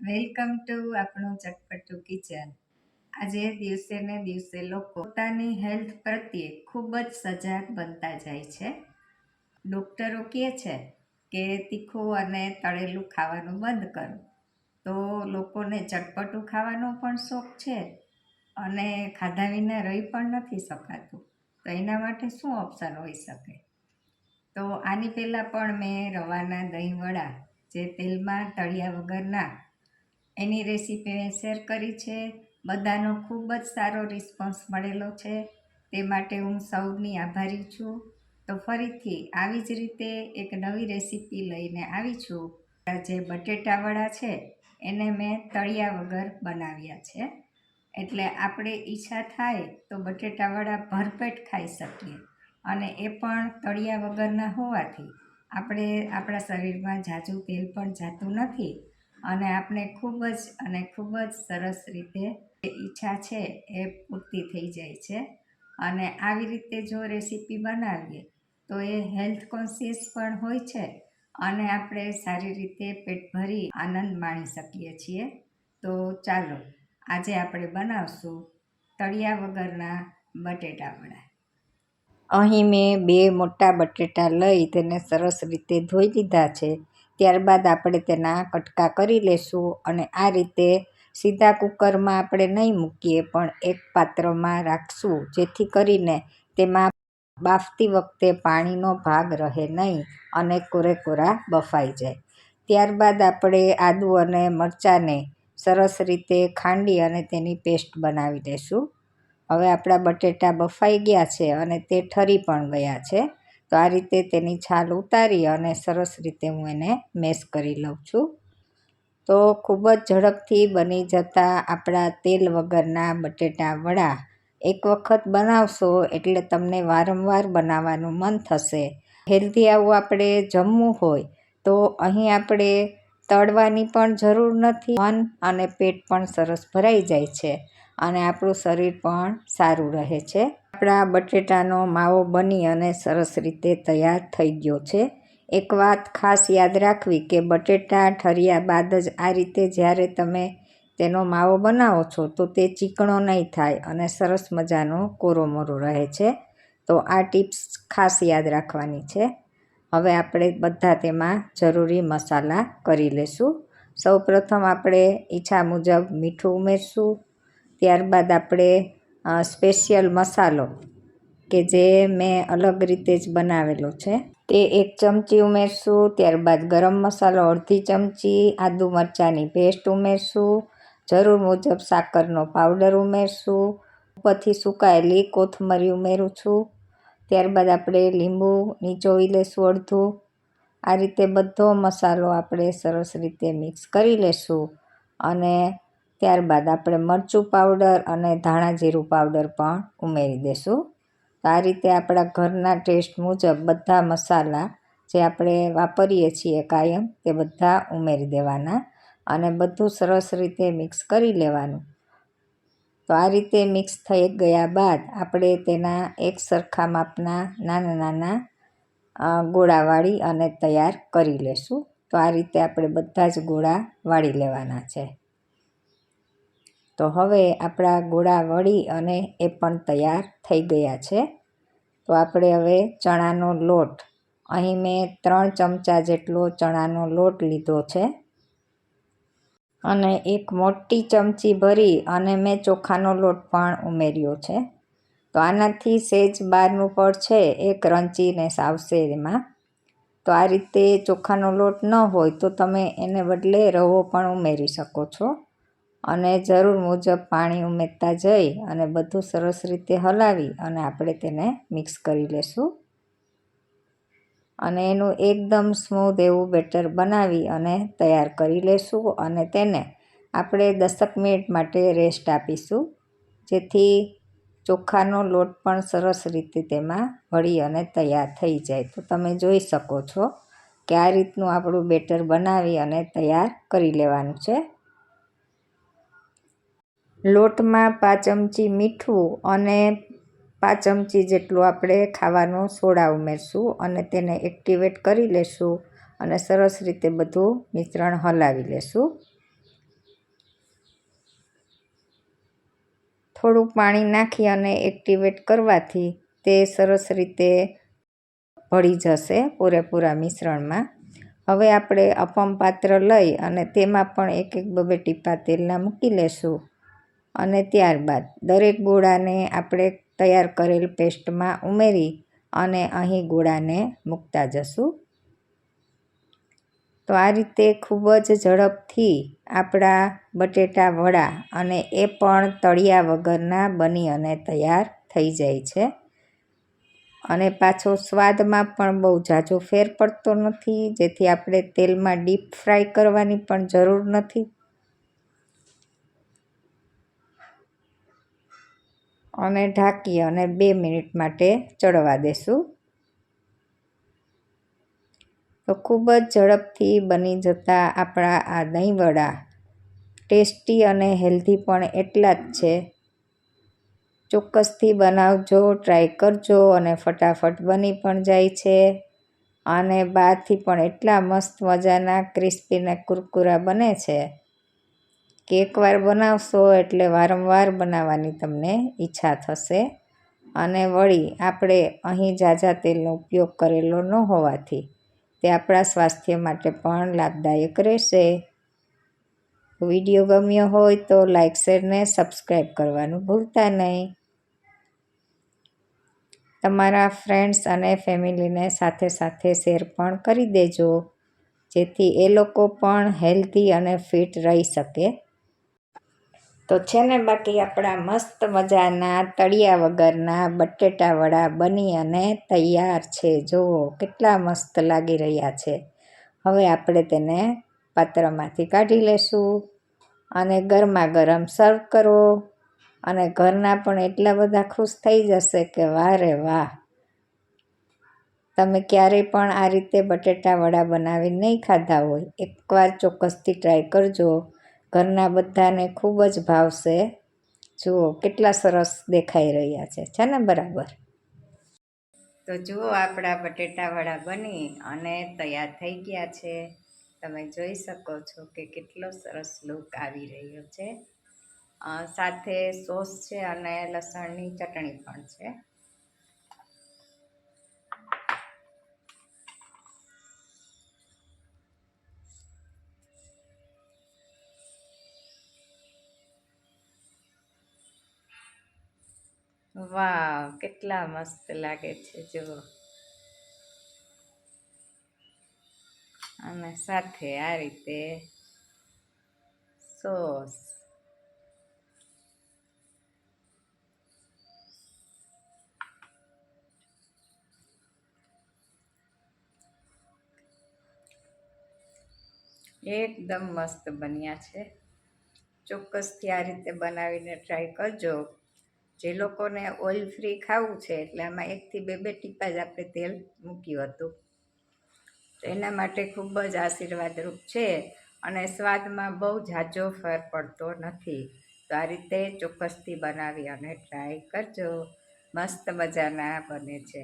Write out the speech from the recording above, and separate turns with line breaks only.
Welcome to આપણું ચટપટું kitchen. આજે દિવસે ને દિવસે લોકો પોતાની હેલ્થ પ્રત્યે ખૂબ જ સજાગ બનતા જાય છે. ડૉક્ટરો કહે છે કે તીખું અને તળેલું ખાવાનું બંધ કરો. તો લોકોને ચટપટું ખાવાનો પણ શોખ છે અને ખાધા વિના રહી પણ નથી શકાતું. તો એના માટે શું ઓપ્શન હોઈ શકે? તો આની પહેલાં પણ મેં રવાના દહીં વડા જે તેલમાં તળિયા વગરના એની રેસીપી મેં શેર કરી છે. બધાનો ખૂબ જ સારો રિસ્પોન્સ મળેલો છે. તે માટે હું સૌની આભારી છું. તો ફરીથી આવી જ રીતે એક નવી રેસીપી લઈને આવી છું. જે બટેટાવડા છે, એને મેં તળિયા વગર બનાવ્યા છે. એટલે આપણે ઈચ્છા થાય તો બટેટાવડા ભરપેટ ખાઈ શકીએ. અને એ પણ તળિયા વગરના હોવાથી આપણે આપણા શરીરમાં ઝાઝું તેલ પણ જાતું નથી. અને આપણે ખૂબ જ અને ખૂબ જ સરસ રીતે ઈચ્છા છે એ પૂર્તિ થઈ જાય છે. અને આવી રીતે જો રેસીપી બનાવીએ, તો એ હેલ્થ કોન્શિયસ પણ હોય છે અને આપણે સારી રીતે પેટ ભરી આનંદ માણી શકીએ છીએ. તો ચાલો, આજે આપણે બનાવશું તળિયા વગરના બટેટા વડા. અહીં મેં બે મોટા બટેટા લઈ તેને સરસ રીતે ધોઈ લીધા છે. ત્યારબાદ આપણે તેના કટકા કરી લેશું અને આ રીતે સીધા કુકરમાં આપણે નહીં મૂકીએ, પણ એક પાત્રમાં રાખશું, જેથી કરીને તેમાં બાફતી વખતે પાણીનો ભાગ રહે નહીં અને કોરેકોરા બફાઈ જાય. ત્યારબાદ આપણે આદું અને મરચાંને સરસ રીતે ખાંડી અને તેની પેસ્ટ બનાવી લઈશું હવે આપણા બટેટા બફાઈ ગયા છે અને તે ઠરી પણ ગયા છે. તો આ રીતે તેની છાલ ઉતારી અને સરસ રીતે હું એને મેશ કરી લઉં છું. તો ખૂબ જ ઝડપથી બની જતા આપણા તેલ વગરના બટેટા વડા એક વખત બનાવશો એટલે તમને વારંવાર બનાવવાનું મન થશે. હેલ્ધી આવું આપણે જમવું હોય તો અહીં આપણે તળવાની પણ જરૂર નથી. મન અને પેટ પણ સરસ ભરાઈ જાય છે અને આપણું શરીર પણ સારું રહે છે. આપણા બટેટાનો માવો બની અને સરસ રીતે તૈયાર થઈ ગયો છે. એક વાત ખાસ યાદ રાખવી કે બટેટા ઠર્યા બાદ જ આ રીતે જ્યારે તમે તેનો માવો બનાવો છો, તો તે ચીકણો નહીં થાય અને સરસ મજાનો કોરોમોરો રહે છે. તો આ ટિપ્સ ખાસ યાદ રાખવાની છે. હવે આપણે બધા તેમાં જરૂરી મસાલા કરી લેશું. સૌપ્રથમ આપણે ઈચ્છા મુજબ મીઠું ઉમેરશું. ત્યારબાદ આપણે સ્પેશિયલ મસાલો કે જે મેં અલગ રીતે જ બનાવેલો છે. તે એક ચમચી ઉમેરશું, ત્યારબાદ ગરમ મસાલો અડધી ચમચી, આદુ મરચાંની પેસ્ટ ઉમેરશું, જરૂર મુજબ સાકરનો પાવડર ઉમેરશું, ઉપરથી સુકાયેલી કોથમરી ઉમેરું છું, ત્યારબાદ આપણે લીંબુ નીચોવી લેશું અડધું. આ રીતે બધો મસાલો આપણે સરસ રીતે મિક્સ કરી લેશું અને ત્યારબાદ આપણે મરચું પાવડર અને ધાણા જીરું પાવડર પણ ઉમેરી દઈશું તો આ રીતે આપણા ઘરના ટેસ્ટ મુજબ બધા મસાલા જે આપણે વાપરીએ છીએ કાયમ તે બધા ઉમેરી દેવાના અને બધું સરસ રીતે મિક્સ કરી લેવાનું. તો આ રીતે મિક્સ થઈ ગયા બાદ આપણે તેના એક સરખા માપના નાના નાના ગોળા વાળી અને તૈયાર કરી લેશું. તો આ રીતે આપણે બધા જ ગોળા વાળી લેવાના છે. તો હવે આપણા ગોળા વળી અને એ પણ તૈયાર થઈ ગયા છે. તો આપણે હવે ચણાનો લોટ. અહીં મેં ત્રણ ચમચા જેટલો ચણાનો લોટ લીધો છે. અને એક મોટી ચમચી ભરી અને મેં ચોખાનો લોટ પણ ઉમેર્યો છે. તો આનાથી સેજ બહારનું પડ છે એ ક્રંચીને સાવશે એમાં. તો આ રીતે ચોખાનો લોટ ન હોય તો તમે એને બદલે રવો પણ ઉમેરી શકો છો. અને જરૂર મુજબ પાણી ઉમેરતા જઈ અને બધું સરસ રીતે હલાવી અને આપણે તેને મિક્સ કરી લેશું. અને એનું એકદમ સ્મૂધ એવું બેટર બનાવી અને તૈયાર કરી લેશું અને તેને આપણે દસક મિનિટ માટે રેસ્ટ આપીશું, જેથી ચોખાનો લોટ પણ સરસ રીતે તેમાં ભળી અને તૈયાર થઈ જાય. તો તમે જોઈ શકો છો કે આ રીતનું આપણું બેટર બનાવી અને તૈયાર કરી લેવાનું છે. લોટમાં પાંચ ચમચી મીઠું અને પાંચ ચમચી જેટલું આપણે ખાવાનો સોડા ઉમેરશું અને તેને એક્ટિવેટ કરી લેશું અને સરસ રીતે બધું મિશ્રણ હલાવી લેશું. થોડું પાણી નાખી અને એક્ટિવેટ કરવાથી તે સરસ રીતે ભળી જશે પૂરેપૂરા મિશ્રણમાં. હવે આપણે અપમ પાત્ર લઈ અને તેમાં પણ એક એક બબે ટીપા તેલના મૂકી લેશું. અને ત્યારબાદ દરેક ગોળાને આપણે તૈયાર કરેલ પેસ્ટમાં ઉમેરી અને અહીં ગોળાને મૂકતા જશું. તો આ રીતે ખૂબ જ ઝડપથી આપણા બટેટા વડા અને એ પણ તળિયા વગરના બની અને તૈયાર થઈ જાય છે. અને પાછો સ્વાદમાં પણ બહુ ઝાઝો ફેર પડતો નથી, જેથી આપણે તેલમાં ડીપ ફ્રાય કરવાની પણ જરૂર નથી. અને ઢાંકી અને બે મિનિટ માટે ચડવા દેશું. તો ખૂબ જ ઝડપથી બની જતા આપણા આ દહીંવડા ટેસ્ટી અને હેલ્ધી પણ એટલા જ છે. ચોક્કસથી બનાવજો, ટ્રાય કરજો અને ફટાફટ બની પણ જાય છે. અને બહારથી પણ એટલા મસ્ત મજાના ક્રિસ્પી ને કુરકુરા બને છે. કે એકવાર બનાવશો એટલે વારંવાર બનાવવાની તમને ઈચ્છા થશે. અને વળી આપણે અહીં ઝાઝા તેલનો ઉપયોગ કરેલો ન હોવાથી તે આપણા સ્વાસ્થ્ય માટે પણ લાભદાયક રહેશે. વીડિયો ગમ્યો હોય તો લાઇક શેર ને સબસ્ક્રાઈબ કરવાનું ભૂલતા નહીં. તમારા ફ્રેન્ડ્સ અને ફેમિલીને સાથે સાથે શેર પણ કરી દેજો, જેથી એ લોકો પણ હેલ્ધી અને ફિટ રહી શકે. તો છે ને બાકી આપણા મસ્ત મજાના તળિયા વગરના બટેટા વડા બની અને તૈયાર છે. જુઓ, કેટલા મસ્ત લાગી રહ્યા છે. હવે આપણે તેને પાત્રમાંથી કાઢી લેશું અને ગરમા ગરમ સર્વ કરો અને ઘરના પણ એટલા બધા ખુશ થઈ જશે કે વાહ રે વાહ. તમે ક્યારેય પણ આ રીતે બટેટા વડા બનાવી નહીં ખાધા હોય. એકવાર ચોક્કસથી ટ્રાય કરજો. ઘરના બધાને ખૂબ જ ભાવશે જુઓ કેટલા સરસ દેખાઈ રહ્યા છે છે ને બરાબર? તો જુઓ આપણા બટેટાવાળા બની અને તૈયાર થઈ ગયા છે. તમે જોઈ શકો છો કે કેટલો સરસ લુક આવી રહ્યો છે. સાથે સોસ છે અને લસણની ચટણી પણ છે. વાવ કેટલા મસ્ત લાગે છે, જુઓ. અને સાથે આ રીતે સોસ. એકદમ મસ્ત બન્યા છે. ચોક્કસથી આ રીતે બનાવીને ટ્રાય કરજો. જે લોકોને ઓઇલ ફ્રી ખાવું છે, એટલે આમાં એકથી બે બે ટીપા જ આપણે તેલ મૂક્યું હતું. તો એના માટે ખૂબ જ આશીર્વાદરૂપ છે અને સ્વાદમાં બહુ ઝાઝો ફેર પડતો નથી. તો આ રીતે ચોક્કસથી બનાવી અને ટ્રાય કરજો. મસ્ત મજાના બને છે.